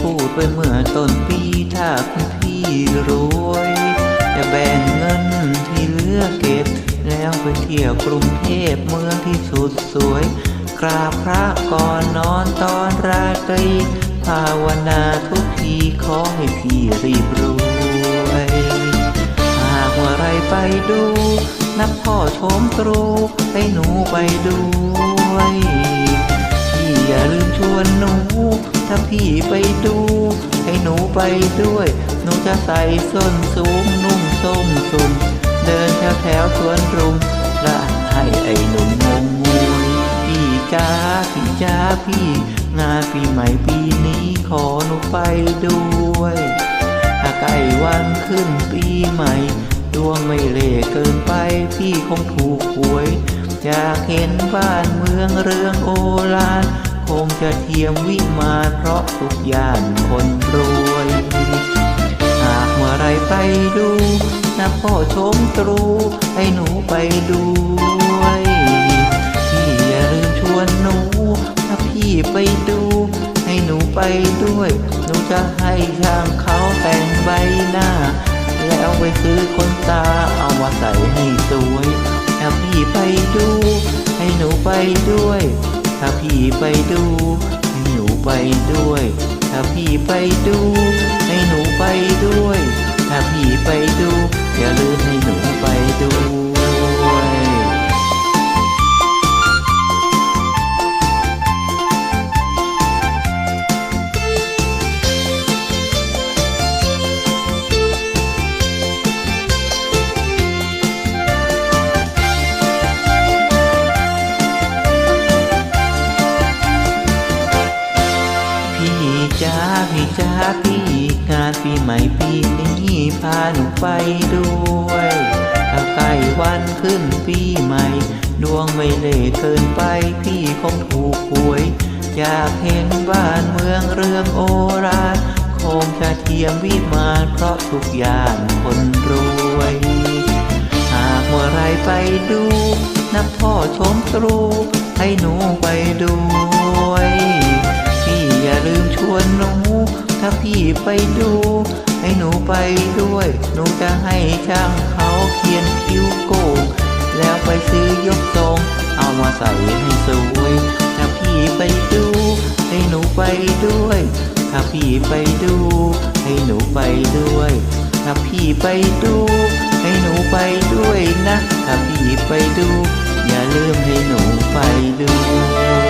พูดไปเมื่อต้นปีถ้าคุณพี่รวย จะแบ่งเงินที่เหลือเก็บ แล้วไปเที่ยวกรุงเทพเมืองที่สุดสวย กราบพระก่อนนอนตอนราตรีภาวนาทุกทีขอให้พี่รีบรวยหากว่าไรไปดู นับพ่อชมตรูให้หนูไปด้วย อย่าลืมชวนหนู ถ้าพี่ไปดู ให้หนูไปด้วย หนูจะใส่ส้นสูงนุ่งส้มสุนเดินแถวแถวสวนรุมละให้ไอ้หนุ่มงงงวยพี่จ้าพี่จ้าพี่ งานปีใหม่ปีนี้ขอหนูไปด้วยถ้าใกล้วันขึ้นปีใหม่ดวงไม่เล่เกินไปพี่คงถูกหวยอยากเห็นบ้านเมืองเรืองโอฬาร งจะเทียมวิมานเพราะทุกย่างคนรวย หากเมื่อไรไปดูนะพ่อชมตรู ให้หนูไปด้วยพี่อย่าลืมชวนหนูถ้าพี่ไปดู ให้หนูไปด้วย หนูจะให้ช่างเขาแต่งใบหน้า แล้วไปซื้อคนต พี่ไปดู ให้หนูไปด้วย ถ้าพี่ไปดู ให้หนูไปด้วย พี่จ้าพี่จ้าพี่งานปีใหม่ปีนี้พาหนูไปด้วยถ้าใกล้วันขึ้นปีใหม่ ดวงไม่เล่เกินไปพี่คงถูกหวย อยากเห็นบ้านเมืองเรื่องโอราคงจะเทียมวิมานเพราะทุกอย่างคนรวย หากเมื่อไรไปดูนับพ่อชมตรู ไปดู ให้หนูไปด้วย หนูจะให้ช่างเขาเขียนคิ้วโกงแล้วไปซื้อยกทรงเอามาใส่ให้สวยถ้าพี่ไปดู ให้หนูไปด้วย ถ้าพี่ไปดู ให้หนูไปด้วย ถ้าพี่ไปดู ให้หนูไปด้วยนะ ถ้าพี่ไปดู อย่าลืมให้หนูไปด้วย